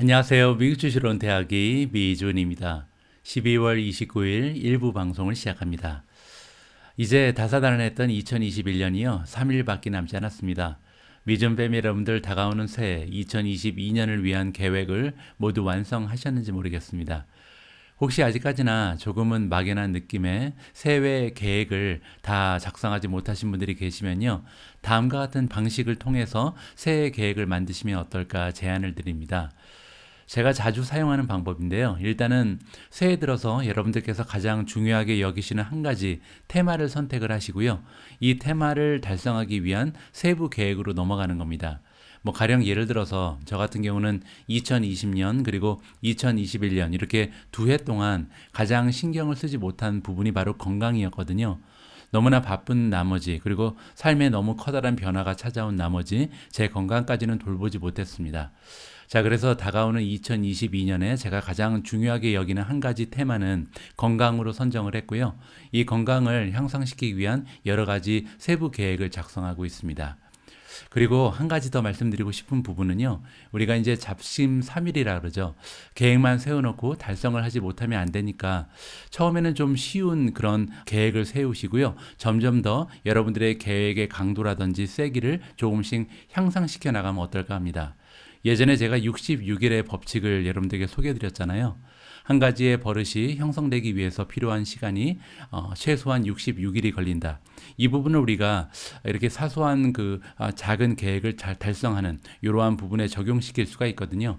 안녕하세요. 미국 주식론 대학의 미준입니다. 12월 29일 일부 방송을 시작합니다. 이제 다사다난했던 2021년이요. 3일밖에 남지 않았습니다. 미준 뱀 여러분들 다가오는 새해 2022년을 위한 계획을 모두 완성하셨는지 모르겠습니다. 혹시 아직까지나 조금은 막연한 느낌의 새해 계획을 다 작성하지 못하신 분들이 계시면요. 다음과 같은 방식을 통해서 새해 계획을 만드시면 어떨까 제안을 드립니다. 제가 자주 사용하는 방법인데요. 일단은 새해 들어서 여러분들께서 가장 중요하게 여기시는 한 가지 테마를 선택을 하시고요. 이 테마를 달성하기 위한 세부 계획으로 넘어가는 겁니다. 뭐 가령 예를 들어서 저 같은 경우는 2020년 그리고 2021년 이렇게 두 해 동안 가장 신경을 쓰지 못한 부분이 바로 건강이었거든요. 너무나 바쁜 나머지 그리고 삶에 너무 커다란 변화가 찾아온 나머지 제 건강까지는 돌보지 못했습니다. 자, 그래서 다가오는 2022년에 제가 가장 중요하게 여기는 한 가지 테마는 건강으로 선정을 했고요. 이 건강을 향상시키기 위한 여러 가지 세부 계획을 작성하고 있습니다. 그리고 한 가지 더 말씀드리고 싶은 부분은요. 우리가 이제 잡심 3일이라 그러죠. 계획만 세워놓고 달성을 하지 못하면 안 되니까 처음에는 좀 쉬운 그런 계획을 세우시고요. 점점 더 여러분들의 계획의 강도라든지 세기를 조금씩 향상시켜 나가면 어떨까 합니다. 예전에 제가 66일의 법칙을 여러분들에게 소개해 드렸잖아요. 한 가지의 버릇이 형성되기 위해서 필요한 시간이 어, 최소한 66일이 걸린다. 이 부분을 우리가 이렇게 사소한 그 아, 작은 계획을 잘 달성하는 이러한 부분에 적용시킬 수가 있거든요.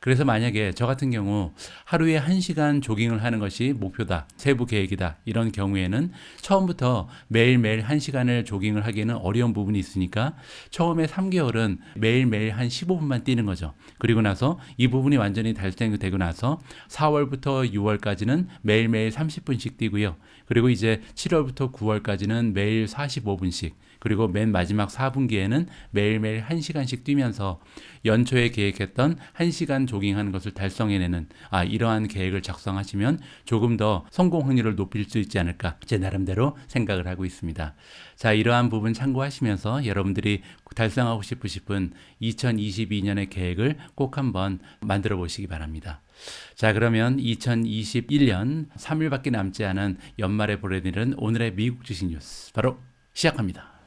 그래서 만약에 저 같은 경우 하루에 1시간 조깅을 하는 것이 목표다. 세부 계획이다. 이런 경우에는 처음부터 매일매일 1시간을 조깅을 하기에는 어려운 부분이 있으니까 처음에 3개월은 매일매일 한 15분만 뛰는 거죠. 그리고 나서 이 부분이 완전히 달성되고 나서 4월부터 6월까지는 매일매일 30분씩 뛰고요. 그리고 이제 7월부터 9월까지는 매일 45분씩 그리고 맨 마지막 4분기에는 매일매일 1시간씩 뛰면서 연초에 계획했던 1시간 조깅하는 것을 달성해내는 아, 이러한 계획을 작성하시면 조금 더 성공 확률을 높일 수 있지 않을까 제 나름대로 생각을 하고 있습니다. 자, 이러한 부분 참고하시면서 여러분들이 달성하고 싶으신 2022년의 계획을 꼭 한번 만들어 보시기 바랍니다. 자, 그러면 2021년 3일밖에 남지 않은 연말에 보내드리는 오늘의 미국 주식 뉴스 바로 시작합니다.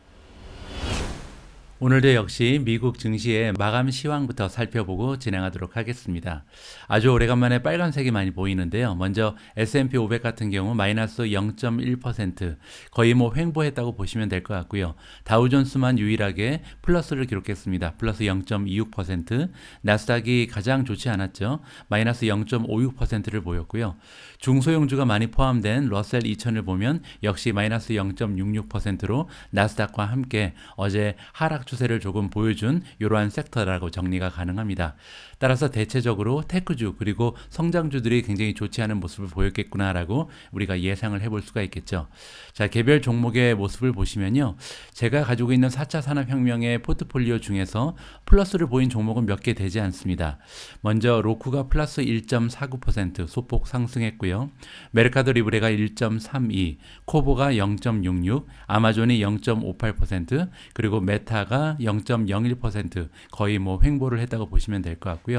오늘도 역시 미국 증시의 마감 시황부터 살펴보고 진행하도록 하겠습니다. 아주 오래간만에 빨간색이 많이 보이는데요. 먼저 S&P 500 같은 경우 마이너스 0.1% 거의 뭐 횡보했다고 보시면 될 것 같고요. 다우존스만 유일하게 플러스를 기록했습니다. 플러스 0.26% 나스닥이 가장 좋지 않았죠. 마이너스 0.56%를 보였고요. 중소형주가 많이 포함된 러셀 2000을 보면 역시 마이너스 0.66%로 나스닥과 함께 어제 하락 추세를 조금 보여준 이러한 섹터라고 정리가 가능합니다. 따라서 대체적으로 테크주 그리고 성장주들이 굉장히 좋지 않은 모습을 보였겠구나라고 우리가 예상을 해볼 수가 있겠죠. 자, 개별 종목의 모습을 보시면요. 제가 가지고 있는 4차 산업혁명의 포트폴리오 중에서 플러스를 보인 종목은 몇 개 되지 않습니다. 먼저 로쿠가 플러스 1.49% 소폭 상승했고요. 메르카도 리브레가 1.32, 코보가 0.66, 아마존이 0.58%, 그리고 메타가 0.01% 거의 뭐 횡보를 했다고 보시면 될 것 같고요.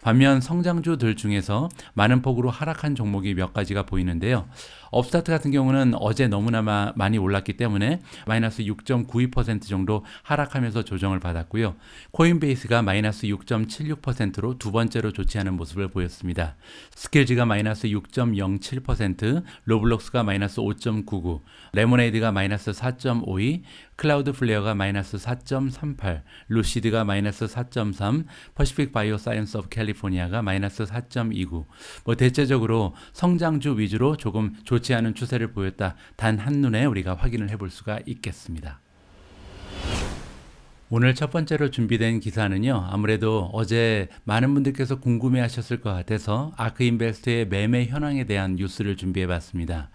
반면 성장주들 중에서 많은 폭으로 하락한 종목이 몇 가지가 보이는데요. 업스타트 같은 경우는 어제 너무나 마, 많이 올랐기 때문에 마이너스 6.92% 정도 하락하면서 조정을 받았고요. 코인베이스가 마이너스 6.76%로 두 번째로 좋지 않은 모습을 보였습니다. 스킬즈가 마이너스 6.07%, 로블록스가 마이너스 5.99, 레모네이드가 마이너스 4.52, 클라우드 플레어가 마이너스 4.38, 루시드가 마이너스 4.3, 퍼시픽 바이오 사이언스 오브 캘리포니아가 마이너스 4.29. 뭐 대체적으로 성장주 위주로 조금 좋지 않은 추세를 보였다. 단 한눈에 우리가 확인을 해볼 수가 있겠습니다. 오늘 첫 번째로 준비된 기사는요. 아무래도 어제 많은 분들께서 궁금해 하셨을 것 같아서 아크인베스트의 매매 현황에 대한 뉴스를 준비해 봤습니다.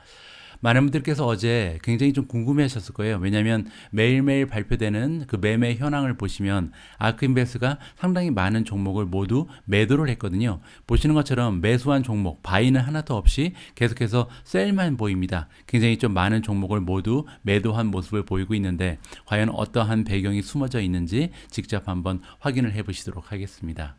많은 분들께서 어제 굉장히 좀 궁금해 하셨을 거예요. 왜냐하면 매일매일 발표되는 그 매매 현황을 보시면 아크인베스가 상당히 많은 종목을 모두 매도를 했거든요. 보시는 것처럼 매수한 종목, 바이는 하나도 없이 계속해서 셀만 보입니다. 굉장히 좀 많은 종목을 모두 매도한 모습을 보이고 있는데 과연 어떠한 배경이 숨어져 있는지 직접 한번 확인을 해 보시도록 하겠습니다.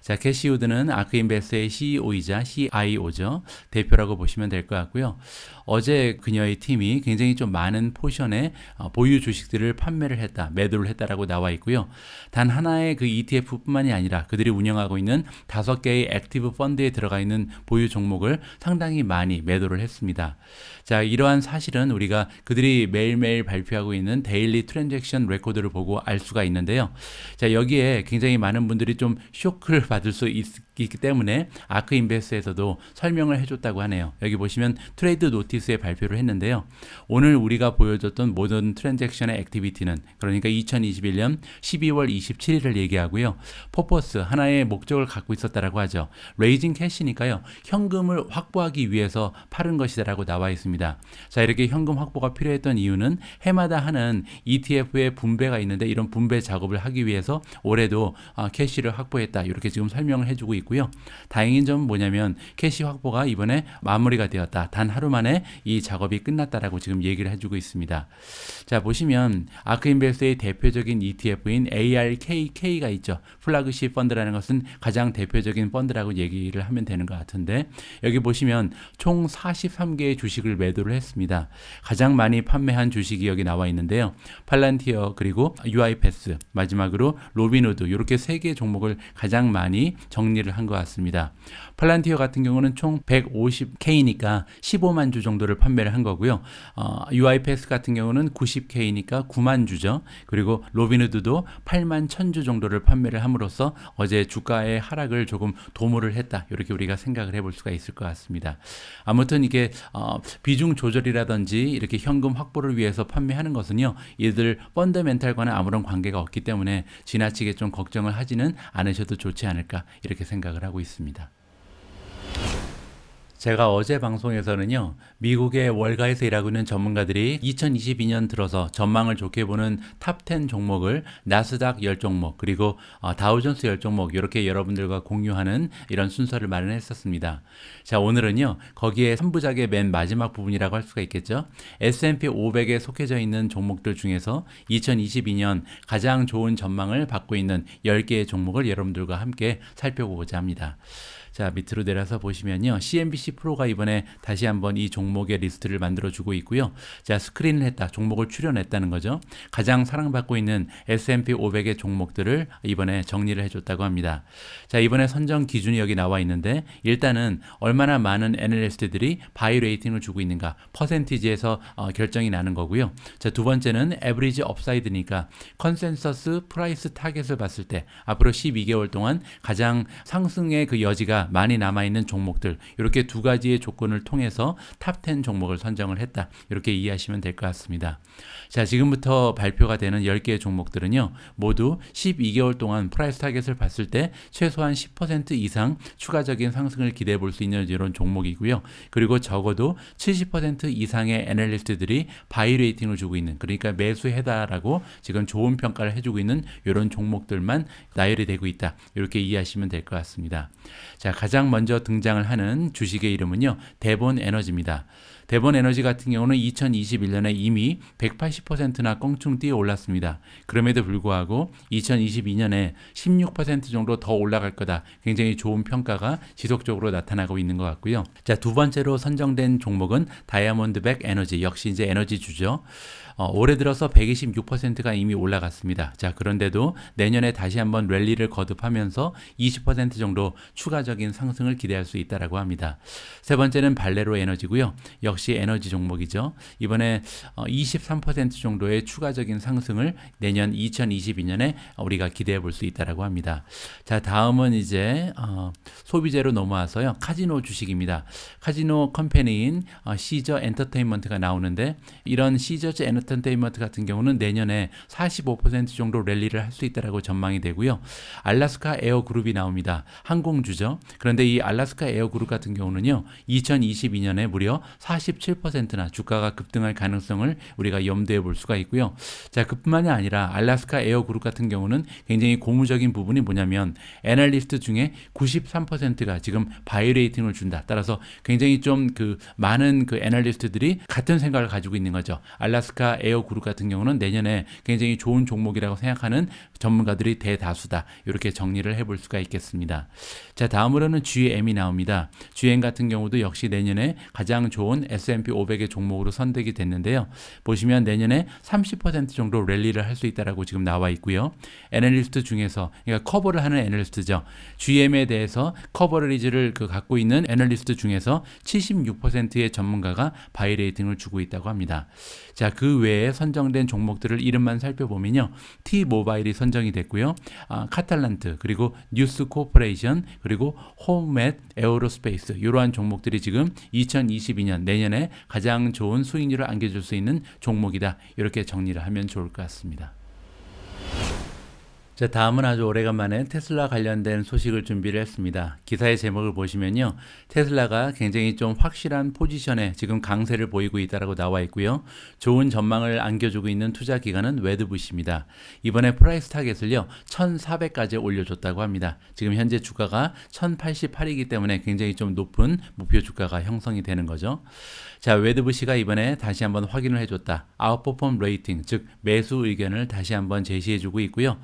자, 캐시우드는 아크인베스의 CEO이자 CIO죠. 대표라고 보시면 될 것 같고요. 어제 그녀의 팀이 굉장히 좀 많은 포션의 어, 보유 주식들을 판매를 했다, 매도를 했다라고 나와 있고요. 단 하나의 그 ETF뿐만이 아니라 그들이 운영하고 있는 다섯 개의 액티브 펀드에 들어가 있는 보유 종목을 상당히 많이 매도를 했습니다. 자, 이러한 사실은 우리가 그들이 매일매일 발표하고 있는 데일리 트랜잭션 레코드를 보고 알 수가 있는데요. 자, 여기에 굉장히 많은 분들이 좀 쇼크를 받을 수 있, 기 때문에 아크 인베스에서도 설명을 해줬다고 하네요. 여기 보시면 트레이드 노티스에 발표를 했는데요. 오늘 우리가 보여줬던 모든 트랜잭션의 액티비티는 그러니까 2021년 12월 27일을 얘기하고요. 퍼포스 하나의 목적을 갖고 있었다라고 하죠. 레이징 캐시니까요. 현금을 확보하기 위해서 파는 것이다라고 나와 있습니다. 자, 이렇게 현금 확보가 필요했던 이유는 해마다 하는 ETF의 분배가 있는데 이런 분배 작업을 하기 위해서 올해도 아, 캐시를 확보했다. 이렇게 지금 설명을 해주고 있고요. 다행인 점은 뭐냐면 캐시 확보가 이번에 마무리가 되었다. 단 하루 만에 이 작업이 끝났다라고 지금 얘기를 해주고 있습니다. 자 보시면 아크인베스의 대표적인 ETF인 ARKK가 있죠. 플라그십 펀드라는 것은 가장 대표적인 펀드라고 얘기를 하면 되는 것 같은데 여기 보시면 총 43개의 주식을 매 도를 했습니다. 가장 많이 판매한 주식이 여기 나와 있는데요. 팔란티어 그리고 UiPath 마지막으로 로빈후드 이렇게 세 개 종목을 가장 많이 정리를 한 것 같습니다. 팔란티어 같은 경우는 총 150K니까 15만 주 정도를 판매를 한 거고요. 어, UiPath 같은 경우는 90K니까 9만 주죠. 그리고 로빈후드도 8만 1000주 정도를 판매를 함으로써 어제 주가의 하락을 조금 도모를 했다. 이렇게 우리가 생각을 해볼 수가 있을 것 같습니다. 아무튼 이게 어, 비중 조절이라든지 이렇게 현금 확보를 위해서 판매하는 것은요. 이들 펀더멘탈과는 아무런 관계가 없기 때문에 지나치게 좀 걱정을 하지는 않으셔도 좋지 않을까 이렇게 생각을 하고 있습니다. 제가 어제 방송에서는요, 미국의 월가에서 일하고 있는 전문가들이 2022년 들어서 전망을 좋게 보는 탑 10 종목을 나스닥 10종목, 그리고 어, 다우존스 10종목, 이렇게 여러분들과 공유하는 이런 순서를 마련했었습니다. 자, 오늘은요, 거기에 3부작의 맨 마지막 부분이라고 할 수가 있겠죠. S&P 500에 속해져 있는 종목들 중에서 2022년 가장 좋은 전망을 받고 있는 10개의 종목을 여러분들과 함께 살펴보고자 합니다. 자, 밑으로 내려서 보시면요. CNBC 프로가 이번에 다시 한번 이 종목의 리스트를 만들어 주고 있고요. 자, 스크린을 했다. 종목을 출연했다는 거죠. 가장 사랑받고 있는 S&P 500의 종목들을 이번에 정리를 해 줬다고 합니다. 자, 이번에 선정 기준이 여기 나와 있는데 일단은 얼마나 많은 애널리스트들이 바이 레이팅을 주고 있는가 퍼센티지에서 어, 결정이 나는 거고요. 자, 두 번째는 에브리지 업사이드니까 컨센서스 프라이스 타겟을 봤을 때 앞으로 12개월 동안 가장 상승의 그 여지가 많이 남아 있는 종목들 이렇게 두 가지의 조건을 통해서 탑 10 종목을 선정을 했다. 이렇게 이해하시면 될 것 같습니다. 자, 지금부터 발표가 되는 10개의 종목들은요. 모두 12개월 동안 프라이스 타겟을 봤을 때 최소한 10% 이상 추가적인 상승을 기대해 볼 수 있는 이런 종목이고요. 그리고 적어도 70% 이상의 애널리스트들이 바이 레이팅을 주고 있는 그러니까 매수해다라고 지금 좋은 평가를 해주고 있는 이런 종목들만 나열이 되고 있다. 이렇게 이해하시면 될 것 같습니다. 자, 가장 먼저 등장을 하는 주식의 이름은요. 대본 에너지입니다. 대본 에너지 같은 경우는 2021년에 이미 180%나 껑충 뛰어 올랐습니다. 그럼에도 불구하고 2022년에 16% 정도 더 올라갈 거다. 굉장히 좋은 평가가 지속적으로 나타나고 있는 것 같고요. 자, 두 번째로 선정된 종목은 다이아몬드백 에너지. 역시 이제 에너지 주죠. 어, 올해 들어서 126%가 이미 올라갔습니다. 자, 그런데도 내년에 다시 한번 랠리를 거듭하면서 20% 정도 추가적인 상승을 기대할 수 있다라고 합니다. 세 번째는 발레로 에너지고요. 역시 에너지 종목이죠. 이번에 어, 23% 정도의 추가적인 상승을 내년 2022년에 우리가 기대해 볼 수 있다라고 합니다. 자, 다음은 이제 어, 소비재로 넘어와서요. 카지노 주식입니다. 카지노 컴퍼니인 어, 시저 엔터테인먼트가 나오는데 이런 시저즈 엔터테인먼트 같은 경우는 내년에 45% 정도 랠리를 할 수 있다라고 전망이 되고요. 알라스카 에어 그룹이 나옵니다. 항공주죠. 그런데 이 알라스카 에어 그룹 같은 경우는요. 2022년에 무려 47%나 주가가 급등할 가능성을 우리가 염두에 볼 수가 있고요. 자, 그뿐만이 아니라 알라스카 에어 그룹 같은 경우는 굉장히 고무적인 부분이 뭐냐면 애널리스트 중에 93%가 지금 바이 레이팅을 준다. 따라서 굉장히 좀 그 많은 그 애널리스트들이 같은 생각을 가지고 있는 거죠. 알라스카 에어 그룹 같은 경우는 내년에 굉장히 좋은 종목이라고 생각하는 전문가들이 대다수다. 이렇게 정리를 해볼 수가 있겠습니다. 자, 다음으로는 GM이 나옵니다. GM 같은 경우도 역시 내년에 가장 좋은 S&P 500의 종목으로 선택이 됐는데요. 보시면 내년에 30% 정도 랠리를 할 수 있다라고 지금 나와 있고요. 애널리스트 중에서 그러니까 커버를 하는 애널리스트죠. GM에 대해서 커버리지를 그 갖고 있는 애널리스트 중에서 76%의 전문가가 바이 레이팅을 주고 있다고 합니다. 자, 그 외에 선정된 종목들을 이름만 살펴보면요. T 모바일이 선정이 됐고요. 아, 카탈란트 그리고 뉴스 코퍼레이션 그리고 홈맷 에어로스페이스 이러한 종목들이 지금 2022년 내년에 가장 좋은 수익률을 안겨줄 수 있는 종목이다. 이렇게 정리를 하면 좋을 것 같습니다. 자, 다음은 아주 오래간만에 테슬라 관련된 소식을 준비를 했습니다. 기사의 제목을 보시면요. 테슬라가 굉장히 좀 확실한 포지션에 지금 강세를 보이고 있다라고 나와 있고요. 좋은 전망을 안겨주고 있는 투자 기관은 웨드부시입니다. 이번에 프라이스 타겟을요. 1,400까지 올려줬다고 합니다. 지금 현재 주가가 1,088이기 때문에 굉장히 좀 높은 목표 주가가 형성이 되는 거죠. 자, 웨드부시가 이번에 다시 한번 확인을 해줬다. 아웃퍼폼 레이팅, 즉 매수 의견을 다시 한번 제시해주고 있고요.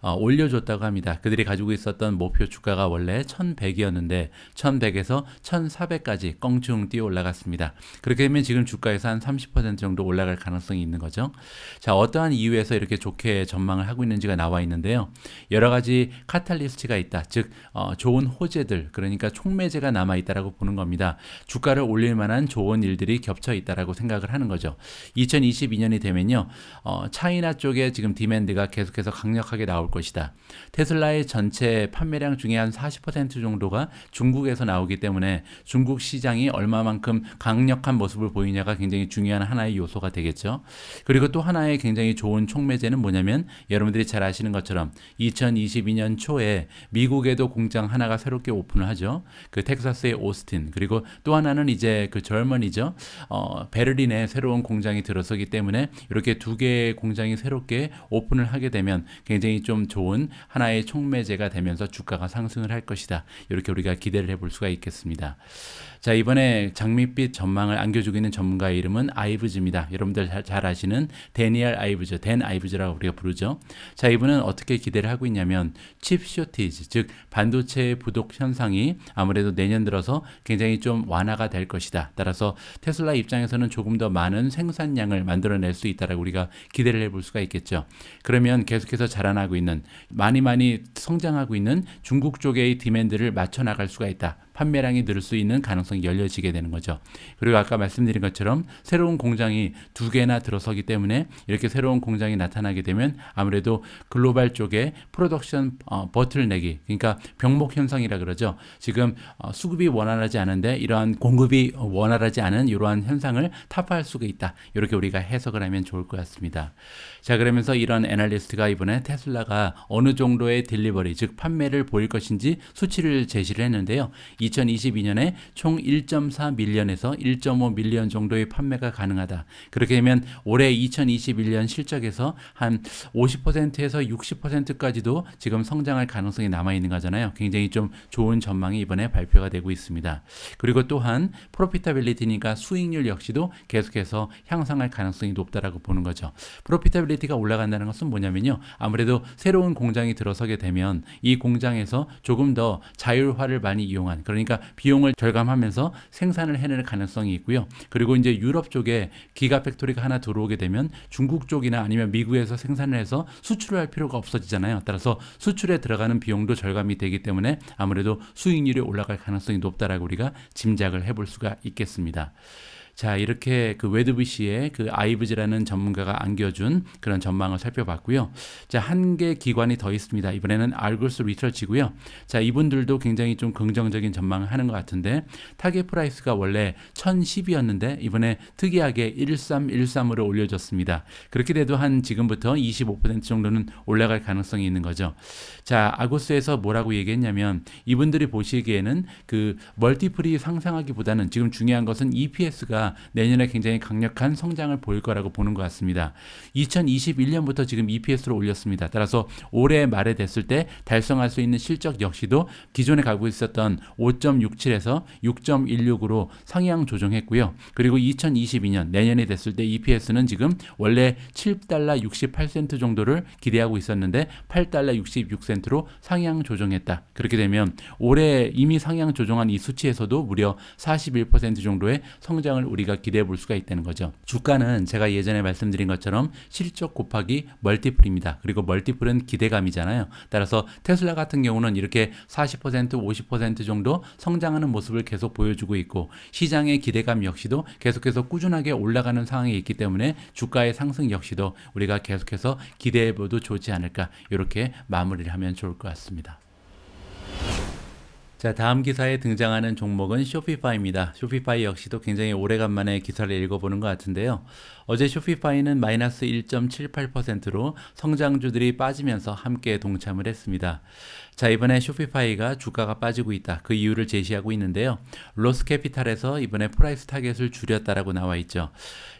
어, 올려줬다고 합니다. 그들이 가지고 있었던 목표 주가가 원래 1100이었는데 1100에서 1400까지 껑충 뛰어 올라갔습니다. 그렇게 되면 지금 주가에서 한 30% 정도 올라갈 가능성이 있는 거죠. 자, 어떠한 이유에서 이렇게 좋게 전망을 하고 있는지가 나와 있는데요. 여러 가지 카탈리스트가 있다. 즉, 어, 좋은 호재들, 그러니까 촉매제가 남아 있다라고 보는 겁니다. 주가를 올릴 만한 좋은 일 들이 겹쳐 있다라고 생각을 하는 거죠. 2022년이 되면요. 어, 차이나 쪽에 지금 디맨드가 계속해서 강력하게 나올 것이다. 테슬라의 전체 판매량 중에 한 40% 정도가 중국에서 나오기 때문에 중국 시장이 얼마만큼 강력한 모습을 보이냐가 굉장히 중요한 하나의 요소가 되겠죠. 그리고 또 하나의 굉장히 좋은 촉매제는 뭐냐면 여러분들이 잘 아시는 것처럼 2022년 초에 미국에도 공장 하나가 새롭게 오픈을 하죠. 그 텍사스의 오스틴 그리고 또 하나는 이제 그 절머니죠. 어, 베를린에 새로운 공장이 들어서기 때문에 이렇게 두 개의 공장이 새롭게 오픈을 하게 되면 굉장히 좀 좋은 하나의 촉매제가 되면서 주가가 상승을 할 것이다. 이렇게 우리가 기대를 해볼 수가 있겠습니다. 자, 이번에 장밋빛 전망을 안겨주고 있는 전문가의 이름은 아이브즈입니다. 여러분들 잘, 잘 아시는 데니얼 아이브즈, 댄 아이브즈라고 우리가 부르죠. 자, 이분은 어떻게 기대를 하고 있냐면 칩 쇼티지, 즉 반도체 부족 현상이 아무래도 내년 들어서 굉장히 좀 완화가 될 것이다. 따라서 테슬라 입장에서는 조금 더 많은 생산량을 만들어낼 수 있다라고 우리가 기대를 해볼 수가 있겠죠. 그러면 계속해서 자라나고 있는 많이 많이 성장하고 있는 중국 쪽의 디맨드를 맞춰 나갈 수가 있다. 판매량이 늘 수 있는 가능성이 열려지게 되는 거죠. 그리고 아까 말씀드린 것처럼 새로운 공장이 두 개나 들어서기 때문에 이렇게 새로운 공장이 나타나게 되면 아무래도 글로벌 쪽에 프로덕션 어, 버틀내기 그러니까 병목 현상이라 그러죠. 지금 어, 수급이 원활하지 않은데 이러한 공급이 원활하지 않은 이러한 현상을 타파할 수가 있다. 이렇게 우리가 해석을 하면 좋을 것 같습니다. 자 그러면서 이런 애널리스트가 이번에 테슬라가 어느 정도의 딜리버리 즉 판매를 보일 것인지 수치를 제시를 했는데요. 2022년에 총 1.4 밀리언에서 1.5 밀리언 정도의 판매가 가능하다. 그렇게 되면 올해 2021년 실적에서 한 50%에서 60%까지도 지금 성장할 가능성이 남아 있는 거잖아요. 굉장히 좀 좋은 전망이 이번에 발표가 되고 있습니다. 그리고 또한 프로피타빌리티니까 수익률 역시도 계속해서 향상할 가능성이 높다라고 보는 거죠. 프로피타빌리티가 올라간다는 것은 뭐냐면요. 아무래도 새로운 공장이 들어서게 되면 이 공장에서 조금 더 자율화를 많이 이용한 그 러니까 비용을 절감하면서 생산을 해낼 가능성이 있고요. 그리고 이제 유럽 쪽에 기가 팩토리가 하나 들어오게 되면 중국 쪽이나 아니면 미국에서 생산을 해서 수출을 할 필요가 없어지잖아요. 따라서 수출에 들어가는 비용도 절감이 되기 때문에 아무래도 수익률이 올라갈 가능성이 높다라고 우리가 짐작을 해볼 수가 있겠습니다. 자, 이렇게 그 웨드비시의 그 아이브즈라는 전문가가 안겨준 그런 전망을 살펴봤고요. 자, 한 개 기관이 더 있습니다. 이번에는 알고스 리서치고요. 자, 이분들도 굉장히 좀 긍정적인 전망을 하는 것 같은데 타겟 프라이스가 원래 1010이었는데 이번에 특이하게 1313으로 올려졌습니다. 그렇게 돼도 한 지금부터 25% 정도는 올라갈 가능성이 있는 거죠. 자, 아고스에서 뭐라고 얘기했냐면 이분들이 보시기에는 그 멀티플이 상승하기보다는 지금 중요한 것은 EPS가 내년에 굉장히 강력한 성장을 보일 거라고 보는 것 같습니다. 2021년부터 지금 EPS를 올렸습니다. 따라서 올해 말에 됐을 때 달성할 수 있는 실적 역시도 기존에 가고 있었던 5.67에서 6.16으로 상향 조정했고요. 그리고 2022년 내년에 됐을 때 EPS는 지금 원래 7달러 68센트 정도를 기대하고 있었는데 8달러 66센트로 상향 조정했다. 그렇게 되면 올해 이미 상향 조정한 이 수치에서도 무려 41% 정도의 성장을 우리가 기대해 볼 수가 있다는 거죠. 주가는 제가 예전에 말씀드린 것처럼 실적 곱하기 멀티플입니다. 그리고 멀티플은 기대감이잖아요. 따라서 테슬라 같은 경우는 이렇게 40% 50% 정도 성장하는 모습을 계속 보여주고 있고 시장의 기대감 역시도 계속해서 꾸준하게 올라가는 상황에 있기 때문에 주가의 상승 역시도 우리가 계속해서 기대해 봐도 좋지 않을까 이렇게 마무리를 하면 좋을 것 같습니다. 자, 다음 기사에 등장하는 종목은 쇼피파이입니다. 쇼피파이 역시도 굉장히 오래간만에 기사를 읽어보는 것 같은데요. 어제 쇼피파이는 마이너스 1.78%로 성장주들이 빠지면서 함께 동참을 했습니다. 자, 이번에 쇼피파이가 주가가 빠지고 있다. 그 이유를 제시하고 있는데요. 로스 캐피탈에서 이번에 프라이스 타겟을 줄였다라고 나와 있죠.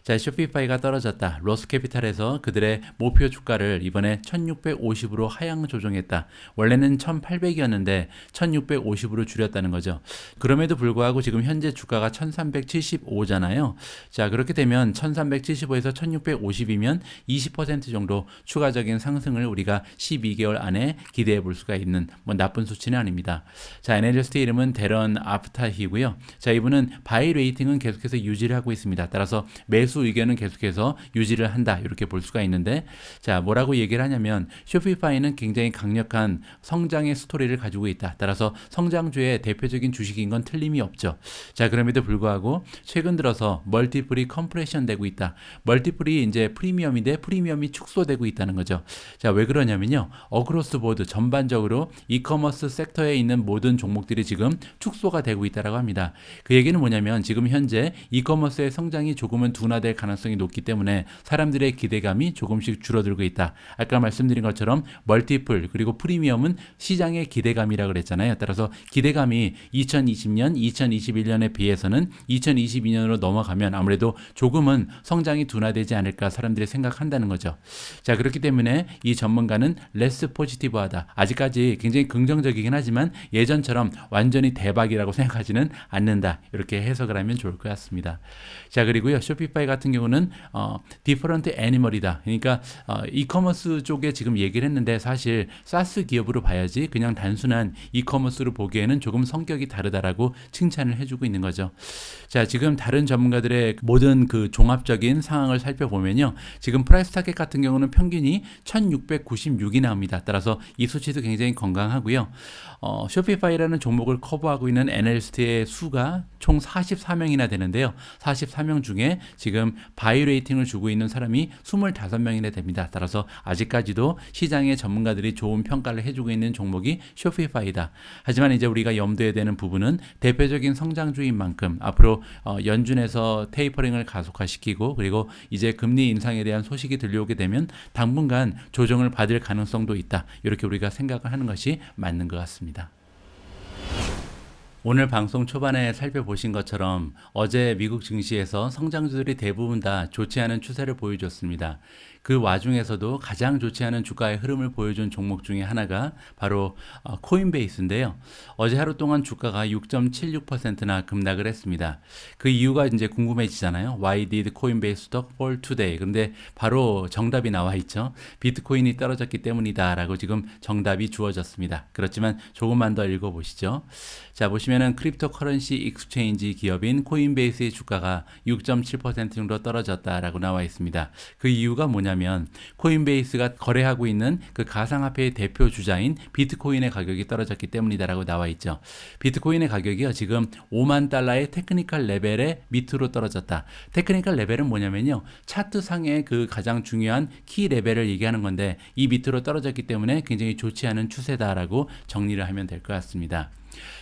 자, 쇼피파이가 떨어졌다. 로스 캐피탈에서 그들의 목표 주가를 이번에 1650으로 하향 조정했다. 원래는 1800이었는데 1650으로 줄였다는 거죠. 그럼에도 불구하고 지금 현재 주가가 1375잖아요. 자, 그렇게 되면 1375에서 1650이면 20% 정도 추가적인 상승을 우리가 12개월 안에 기대해 볼 수가 있는 뭐 나쁜 수치는 아닙니다. 자, 애널리스트 이름은 데런 아프타히고요. 자, 이분은 바이 레이팅은 계속해서 유지를 하고 있습니다. 따라서 매수 의견은 계속해서 유지를 한다. 이렇게 볼 수가 있는데 자, 뭐라고 얘기를 하냐면 쇼피파이는 굉장히 강력한 성장의 스토리를 가지고 있다. 따라서 성장주의 대표적인 주식인 건 틀림이 없죠. 자, 그럼에도 불구하고 최근 들어서 멀티플이 컴프레션 되고 있다. 멀티플이 이제 프리미엄인데 프리미엄이 축소되고 있다는 거죠. 자, 왜 그러냐면요. 어크로스 보드 전반적으로 이커머스 섹터에 있는 모든 종목들이 지금 축소가 되고 있다라고 합니다. 그 얘기는 뭐냐면 지금 현재 이커머스의 성장이 조금은 둔화될 가능성이 높기 때문에 사람들의 기대감이 조금씩 줄어들고 있다. 아까 말씀드린 것처럼 멀티플 그리고 프리미엄은 시장의 기대감이라 그랬잖아요. 따라서 기대감이 2020년, 2021년에 비해서는 2022년으로 넘어가면 아무래도 조금은 성장이 둔화되지 않을까 사람들이 생각한다는 거죠. 자, 그렇기 때문에 이 전문가는 레스 포지티브하다. 아직까지 굉장히 긍정적이긴 하지만 예전처럼 완전히 대박이라고 생각하지는 않는다. 이렇게 해석을 하면 좋을 것 같습니다. 자, 그리고요. 쇼피파이 같은 경우는 어, 디퍼런트 애니멀이다. 그러니까 어, 이커머스 쪽에 지금 얘기를 했는데 사실 사스 기업으로 봐야지 그냥 단순한 이커머스로 보기에는 조금 성격이 다르다라고 칭찬을 해주고 있는 거죠. 자, 지금 다른 전문가들의 모든 그 종합적인 상황을 살펴보면요. 지금 프라이스 타겟 같은 경우는 평균이 1696이 나옵니다. 따라서 이 수치도 굉장히 건강 하고요. 어, 쇼피파이라는 종목을 커버하고 있는 애널리스트의 수가 총 44명이나 되는데요. 44명 중에 지금 바이 레이팅을 주고 있는 사람이 25명이나 됩니다. 따라서 아직까지도 시장의 전문가들이 좋은 평가를 해주고 있는 종목이 쇼피파이다. 하지만 이제 우리가 염두에 되는 부분은 대표적인 성장주인 만큼 앞으로 어, 연준에서 테이퍼링을 가속화시키고 그리고 이제 금리 인상에 대한 소식이 들려오게 되면 당분간 조정을 받을 가능성도 있다. 이렇게 우리가 생각을 하는 것이 맞는 것 같습니다. 오늘 방송 초반에 살펴보신 것처럼 어제 미국 증시에서 성장주들이 대부분 다 좋지 않은 추세를 보여줬습니다. 그 와중에서도 가장 좋지 않은 주가의 흐름을 보여준 종목 중에 하나가 바로 어, 코인베이스인데요. 어제 하루 동안 주가가 6.76%나 급락을 했습니다. 그 이유가 이제 궁금해지잖아요. Why did Coinbase stock fall today? 근데 바로 정답이 나와 있죠. 비트코인이 떨어졌기 때문이다라고 지금 정답이 주어졌습니다. 그렇지만 조금만 더 읽어보시죠. 자 보시면은 크립토 커런시 익스체인지 기업인 코인베이스의 주가가 6.7% 정도 떨어졌다라고 나와 있습니다. 그 이유가 뭐냐면 뭐냐면 코인베이스가 거래하고 있는 그 가상화폐의 대표 주자인 비트코인의 가격이 떨어졌기 때문이다라고 나와 있죠. 비트코인의 가격이요 지금 5만 달러의 테크니컬 레벨의 밑으로 떨어졌다. 테크니컬 레벨은 뭐냐면요 차트 상의 그 가장 중요한 키 레벨을 얘기하는 건데 이 밑으로 떨어졌기 때문에 굉장히 좋지 않은 추세다라고 정리를 하면 될 것 같습니다.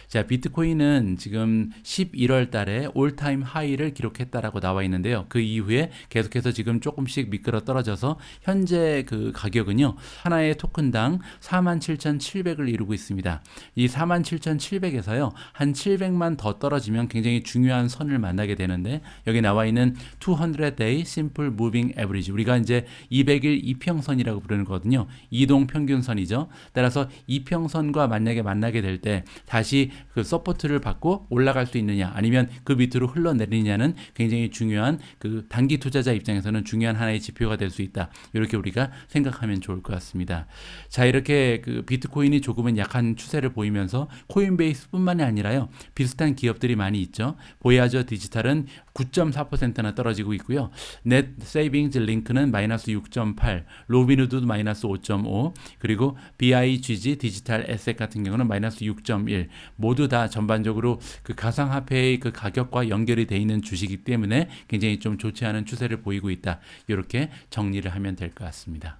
자, 비트코인은 지금 11월 달에 올타임 하이를 기록했다라고 나와 있는데요. 그 이후에 계속해서 지금 조금씩 미끄러 떨어져서 현재 그 가격은요. 하나의 토큰당 47,700을 이루고 있습니다. 이 47,700에서요. 한 700만 더 떨어지면 굉장히 중요한 선을 만나게 되는데 여기 나와 있는 200day simple moving average 우리가 이제 200일 이평선이라고 부르는 거거든요. 이동 평균선이죠. 따라서 이평선과 만약에 만나게 될 때 다시 그 서포트를 받고 올라갈 수 있느냐 아니면 그 밑으로 흘러내리느냐는 굉장히 중요한 그 단기 투자자 입장에서는 중요한 하나의 지표가 될 수 있다. 이렇게 우리가 생각하면 좋을 것 같습니다. 자, 이렇게 그 비트코인이 조금은 약한 추세를 보이면서 코인베이스뿐만이 아니라요. 비슷한 기업들이 많이 있죠. 보야저 디지털은 9.4%나 떨어지고 있고요. 넷 세이빙즈 링크는 마이너스 6.8, 로비누드도 마이너스 5.5, 그리고 BIGG 디지털 에셋 같은 경우는 마이너스 6.1. 모두 다 전반적으로 그 가상화폐의 그 가격과 연결이 돼 있는 주식이기 때문에 굉장히 좀 좋지 않은 추세를 보이고 있다. 이렇게 정리를 하면 될 것 같습니다.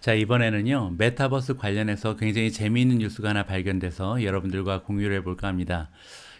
자, 이번에는요, 메타버스 관련해서 굉장히 재미있는 뉴스가 하나 발견돼서 여러분들과 공유를 해볼까 합니다.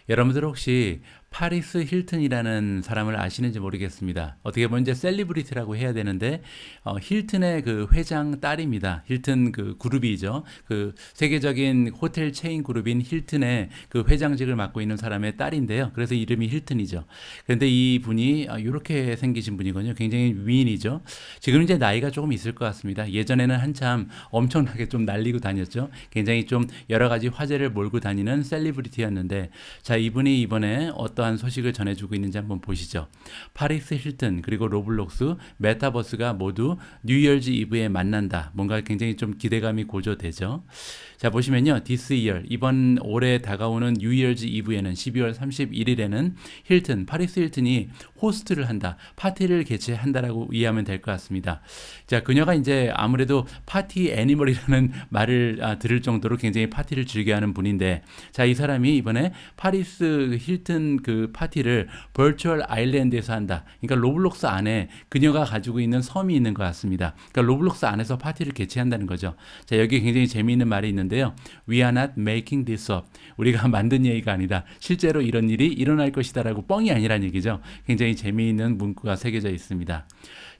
여러분들 혹시 파리스 힐튼이라는 사람을 아시는지 모르겠습니다. 어떻게 보면 이제 셀리브리티라고 해야 되는데 어, 힐튼의 그 회장 딸입니다. 힐튼 그 그룹이죠. 그 세계적인 호텔 체인 그룹인 힐튼의 그 회장직을 맡고 있는 사람의 딸인데요. 그래서 이름이 힐튼이죠. 그런데 이 분이 이렇게 생기신 분이거든요. 굉장히 위인이죠. 지금 이제 나이가 조금 있을 것 같습니다. 예전에는 한참 엄청나게 좀 날리고 다녔죠. 굉장히 좀 여러 가지 화제를 몰고 다니는 셀리브리티였는데 자 이분이 이번에 어떠한 소식을 전해주고 있는지 한번 보시죠. 파리스 힐튼 그리고 로블록스 메타버스가 모두 뉴이얼즈 이브에 만난다. 뭔가 굉장히 좀 기대감이 고조되죠. 자 보시면요. 디스 이어 이번 올해 다가오는 뉴이얼즈 이브에는 12월 31일에는 힐튼 파리스 힐튼이 호스트를 한다. 파티를 개최한다라고 이해하면 될 것 같습니다. 자 그녀가 이제 아무래도 파티 애니멀이라는 말을 아, 들을 정도로 굉장히 파티를 즐겨하는 분인데 자 이 사람이 이번에 파리스 힐튼 그 파티를 버추얼 아일랜드에서 한다. 그러니까 로블록스 안에 그녀가 가지고 있는 섬이 있는 것 같습니다. 그러니까 로블록스 안에서 파티를 개최한다는 거죠. 자 여기 굉장히 재미있는 말이 있는데 요. We are not making this up. 우리가 만든 얘기가 아니다. 실제로 이런 일이 일어날 것이다라고 뻥이 아니란 얘기죠. 굉장히 재미있는 문구가 새겨져 있습니다.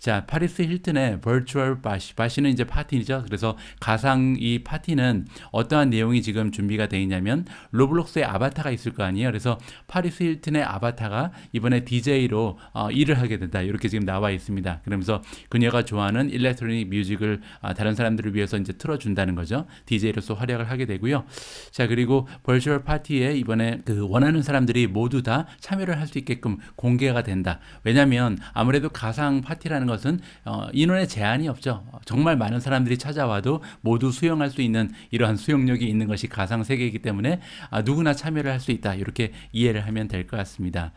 자, 파리스 힐튼의 버추얼 바시. 바시는 이제 파티죠. 그래서 가상 이 파티는 어떠한 내용이 지금 준비가 되어 있냐면 로블록스의 아바타가 있을 거 아니에요. 그래서 파리스 힐튼의 아바타가 이번에 DJ로 어, 일을 하게 된다. 이렇게 지금 나와 있습니다. 그러면서 그녀가 좋아하는 일렉트로닉 뮤직을 어, 다른 사람들을 위해서 이제 틀어준다는 거죠. DJ로서 활약을 하게 되고요. 자, 그리고 버추얼 파티에 이번에 그 원하는 사람들이 모두 다 참여를 할 수 있게끔 공개가 된다. 왜냐하면 아무래도 가상 파티라는 것은 어, 인원의 제한이 없죠. 정말 많은 사람들이 찾아와도 모두 수용할 수 있는 이러한 수용력이 있는 것이 가상 세계이기 때문에 아, 누구나 참여를 할 수 있다. 이렇게 이해를 하면 될 것 같습니다.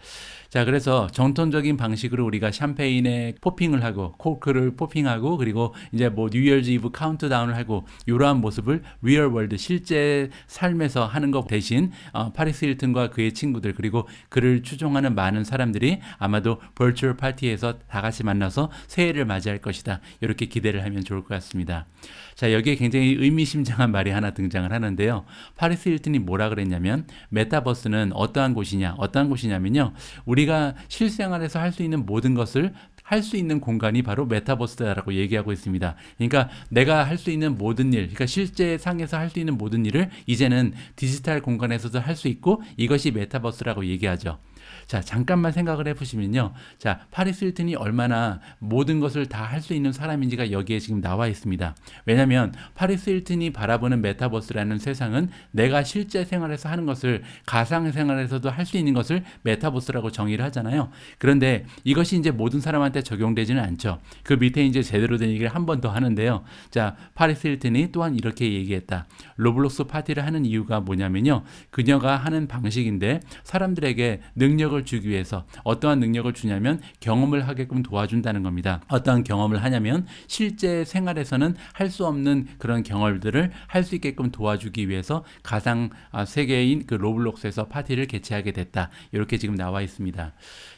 자, 그래서 정통적인 방식으로 우리가 샴페인에 포핑을 하고 코크를 포핑하고 그리고 이제 뭐 뉴이얼즈 이브 카운트다운을 하고 이러한 모습을 리얼 월드 실제 삶에서 하는 것 대신 어, 파리스 힐튼과 그의 친구들 그리고 그를 추종하는 많은 사람들이 아마도 버추얼 파티에서 다 같이 만나서 새해를 맞이할 것이다. 이렇게 기대를 하면 좋을 것 같습니다. 자, 여기에 굉장히 의미심장한 말이 하나 등장을 하는데요. 파리스 힐튼이 뭐라 그랬냐면 메타버스는 어떠한 곳이냐? 어떠한 곳이냐면요. 우리가 실생활에서 할 수 있는 모든 것을 할수 있는 공간이 바로 메타버스다라고 얘기하고 있습니다. 그러니까 내가 할 수 있는 모든 일, 그러니까 실제 상에서 할 수 있는 모든 일을 이제는 디지털 공간에서도 할 수 있고 이것이 메타버스라고 얘기하죠. 자, 잠깐만 생각을 해보시면요. 자, 파리스 힐튼이 얼마나 모든 것을 다 할 수 있는 사람인지가 여기에 지금 나와 있습니다. 왜냐면 파리스 힐튼이 바라보는 메타버스라는 세상은 내가 실제 생활에서 하는 것을 가상 생활에서도 할 수 있는 것을 메타버스라고 정의를 하잖아요. 그런데 이것이 이제 모든 사람한테 적용되지는 않죠. 그 밑에 이제 제대로 된 얘기를 한 번 더 하는데요. 자, 파리스 힐튼이 또한 이렇게 얘기했다. 로블록스 파티를 하는 이유가 뭐냐면요. 그녀가 하는 방식인데 사람들에게 능 능력을 주기 위해서 어떠한 능력을 주냐면 경험을 하게끔 도와준다는 겁니다. 어떠한 경험을 하냐면 실제 생활에서는 할 수 없는 그런 경험들을 할 수 있게끔 도와주기 위해서 가상 아, 세계인 그 로블록스에서 파티를 개최하게 됐다. 이렇게 지금 나와 있습니다.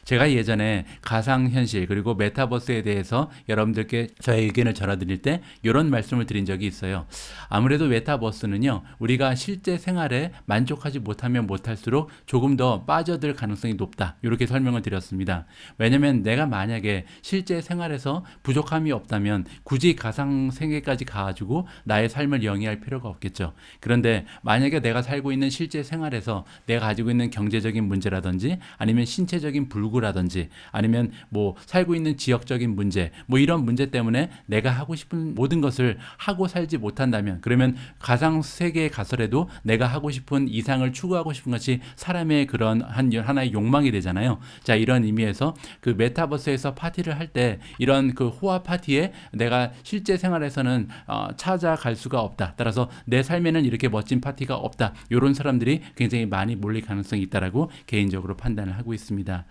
제가 예전에 가상현실 그리고 메타버스에 대해서 여러분들께 저의 의견을 전해드릴 때 이런 말씀을 드린 적이 있어요. 아무래도 메타버스는요, 우리가 실제 생활에 만족하지 못하면 못할수록 조금 더 빠져들 가능성이 높다. 이렇게 설명을 드렸습니다. 왜냐면 내가 만약에 실제 생활에서 부족함이 없다면 굳이 가상 세계까지 가가지고 나의 삶을 영위할 필요가 없겠죠. 그런데 만약에 내가 살고 있는 실제 생활에서 내가 가지고 있는 경제적인 문제라든지 아니면 신체적인 불구 라든지 아니면 뭐 살고 있는 지역적인 문제 뭐 이런 문제 때문에 내가 하고 싶은 모든 것을 하고 살지 못한다면 그러면 가상 세계에 가서라도 내가 하고 싶은 이상을 추구하고 싶은 것이 사람의 그런 한 하나의 욕망이 되잖아요. 자 이런 의미에서 그 메타버스에서 파티를 할 때 이런 그 호화 파티에 내가 실제 생활에서는 어, 찾아갈 수가 없다. 따라서 내 삶에는 이렇게 멋진 파티가 없다. 이런 사람들이 굉장히 많이 몰릴 가능성이 있다라고 개인적으로 판단을 하고 있습니다.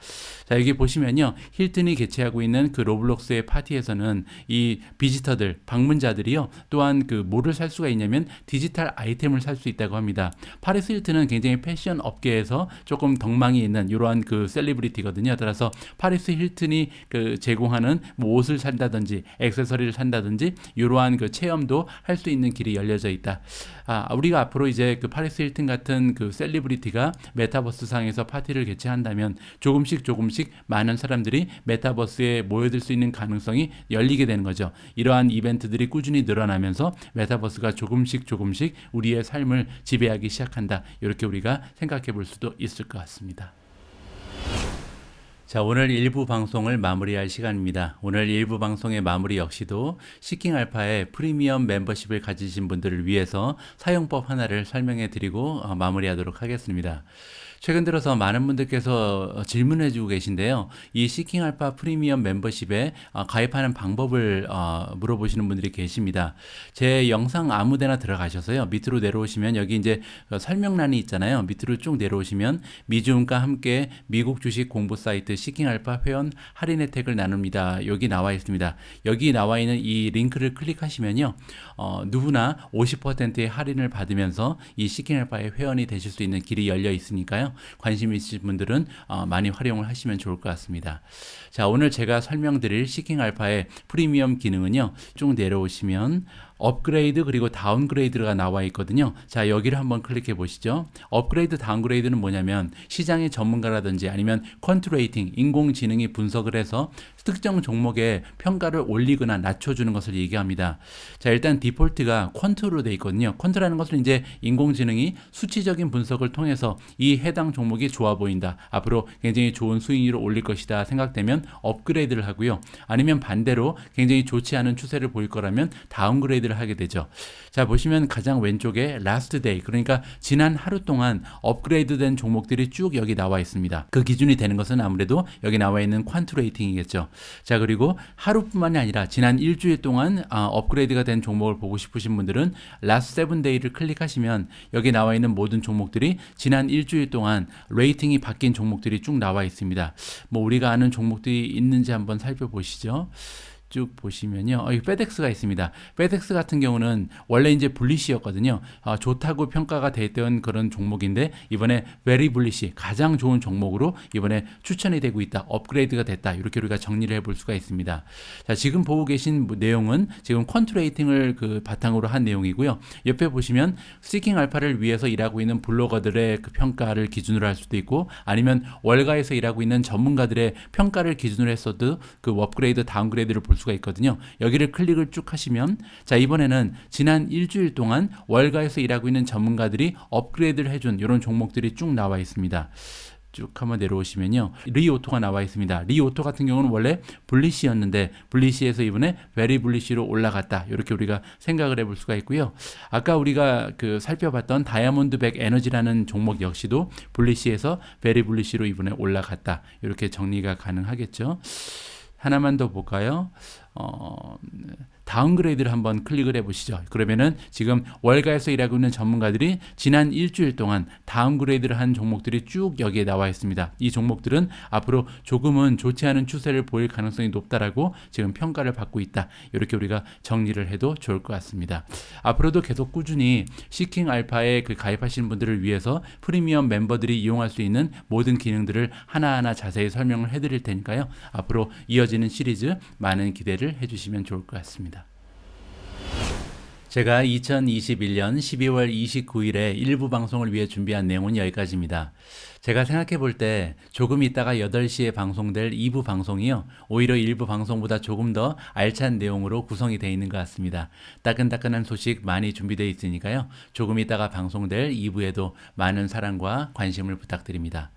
자 여기 보시면요 힐튼이 개최하고 있는 그 로블록스의 파티에서는 이 비지터들 방문자들이요 또한 그 뭐를 살 수가 있냐면 디지털 아이템을 살 수 있다고 합니다. 파리스 힐튼은 굉장히 패션 업계에서 조금 덕망이 있는 이러한 그 셀리브리티거든요. 따라서 파리스 힐튼이 그 제공하는 뭐 옷을 산다든지 액세서리를 산다든지 이러한 그 체험도 할 수 있는 길이 열려져 있다. 아, 우리가 앞으로 이제 그 파리스 힐튼 같은 그 셀리브리티가 메타버스 상에서 파티를 개최한다면 조금씩 조금 씩 많은 사람들이 메타버스에 모여들 수 있는 가능성이 열리게 되는 거죠. 이러한 이벤트들이 꾸준히 늘어나면서 메타버스가 조금씩 조금씩 우리의 삶을 지배하기 시작한다. 이렇게 우리가 생각해 볼 수도 있을 것 같습니다. 자, 오늘 일부 방송을 마무리할 시간입니다. 오늘 일부 방송의 마무리 역시도 시킹 알파의 프리미엄 멤버십을 가지신 분들을 위해서 사용법 하나를 설명해 드리고 어, 마무리하도록 하겠습니다. 최근 들어서 많은 분들께서 질문해 주고 계신데요. 이 시킹 알파 프리미엄 멤버십에 어, 가입하는 방법을 어, 물어보시는 분들이 계십니다. 제 영상 아무 데나 들어가셔서요. 밑으로 내려오시면 여기 이제 설명란이 있잖아요. 밑으로 쭉 내려오시면 미주음과 함께 미국 주식 공부 사이트 시킹 알파 회원 할인 혜택을 나눕니다. 여기 나와 있습니다. 여기 나와 있는 이 링크를 클릭하시면요. 어, 누구나 50%의 할인을 받으면서 이 시킹 알파의 회원이 되실 수 있는 길이 열려 있으니까요. 관심 있으신 분들은 어, 많이 활용을 하시면 좋을 것 같습니다. 자, 오늘 제가 설명드릴 시킹 알파의 프리미엄 기능은요. 쭉 내려오시면 업그레이드 그리고 다운그레이드가 나와 있거든요. 자, 여기를 한번 클릭해 보시죠. 업그레이드 다운그레이드는 뭐냐면 시장의 전문가라든지 아니면 컨트 레이팅 인공지능이 분석을 해서 특정 종목의 평가를 올리거나 낮춰주는 것을 얘기합니다. 자, 일단 디폴트가 퀀트로 돼 있거든요. 퀀트라는 것은 이제 인공지능이 수치적인 분석을 통해서 이 해당 종목이 좋아 보인다. 앞으로 굉장히 좋은 수익률을 올릴 것이다 생각되면 업그레이드를 하고요. 아니면 반대로 굉장히 좋지 않은 추세를 보일 거라면 다운그레이드 를 하게 되죠. 자, 보시면 가장 왼쪽에 last day 그러니까 지난 하루 동안 업그레이드된 종목들이 쭉 여기 나와 있습니다. 그 기준이 되는 것은 아무래도 여기 나와 있는 퀀트 레이팅이겠죠. 자, 그리고 하루뿐만이 아니라 지난 일주일 동안 어, 업그레이드가 된 종목을 보고 싶으신 분들은 last 7day를 클릭하시면 여기 나와 있는 모든 종목들이 지난 일주일 동안 레이팅이 바뀐 종목들이 쭉 나와 있습니다. 뭐 우리가 아는 종목들이 있는지 한번 살펴보시죠. 쭉 보시면요. 어, 이 페덱스가 있습니다. 페덱스 같은 경우는 원래 이제 불리시였거든요. 어, 좋다고 평가가 됐던 그런 종목인데 이번에 베리 불리시 가장 좋은 종목으로 이번에 추천이 되고 있다. 업그레이드가 됐다. 이렇게 우리가 정리를 해볼 수가 있습니다. 자, 지금 보고 계신 내용은 지금 컨트레이팅을 그 바탕으로 한 내용이고요. 옆에 보시면 시킹 알파를 위해서 일하고 있는 블로거들의 그 평가를 기준으로 할 수도 있고 아니면 월가에서 일하고 있는 전문가들의 평가를 기준으로 했어도 그 업그레이드 다운그레이드를 볼 수가 있거든요. 여기를 클릭을 쭉 하시면 자 이번에는 지난 일주일 동안 월가에서 일하고 있는 전문가들이 업그레이드를 해준 이런 종목들이 쭉 나와 있습니다. 쭉 한번 내려오시면요. 리오토가 나와 있습니다. 리오토 같은 경우는 원래 블리시였는데 블리시에서 이번에 베리 블리시로 올라갔다. 이렇게 우리가 생각을 해볼 수가 있고요. 아까 우리가 그 살펴봤던 다이아몬드 백 에너지라는 종목 역시도 블리시에서 베리 블리시로 이번에 올라갔다. 이렇게 정리가 가능하겠죠. 하나만 더 볼까요? 어, 다운그레이드를 한번 클릭을 해보시죠. 그러면은 지금 월가에서 일하고 있는 전문가들이 지난 일주일 동안 다운그레이드를 한 종목들이 쭉 여기에 나와 있습니다. 이 종목들은 앞으로 조금은 좋지 않은 추세를 보일 가능성이 높다라고 지금 평가를 받고 있다. 이렇게 우리가 정리를 해도 좋을 것 같습니다. 앞으로도 계속 꾸준히 시킹 알파에 그 가입하시는 분들을 위해서 프리미엄 멤버들이 이용할 수 있는 모든 기능들을 하나하나 자세히 설명을 해드릴 테니까요. 앞으로 이어지는 시리즈 많은 기대를 해주시면 좋을 것 같습니다. 제가 2021년 12월 29일에 일부 방송을 위해 준비한 내용은 여기까지입니다. 제가 생각해 볼 때 조금 있다가 8시에 방송될 2부 방송이요. 오히려 일부 방송보다 조금 더 알찬 내용으로 구성이 되어 있는 것 같습니다. 따끈따끈한 소식 많이 준비되어 있으니까요. 조금 있다가 방송될 2부에도 많은 사랑과 관심을 부탁드립니다.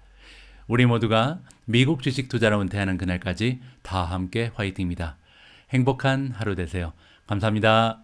우리 모두가 미국 주식 투자로 은퇴하는 그날까지 다 함께 화이팅입니다. 행복한 하루 되세요. 감사합니다.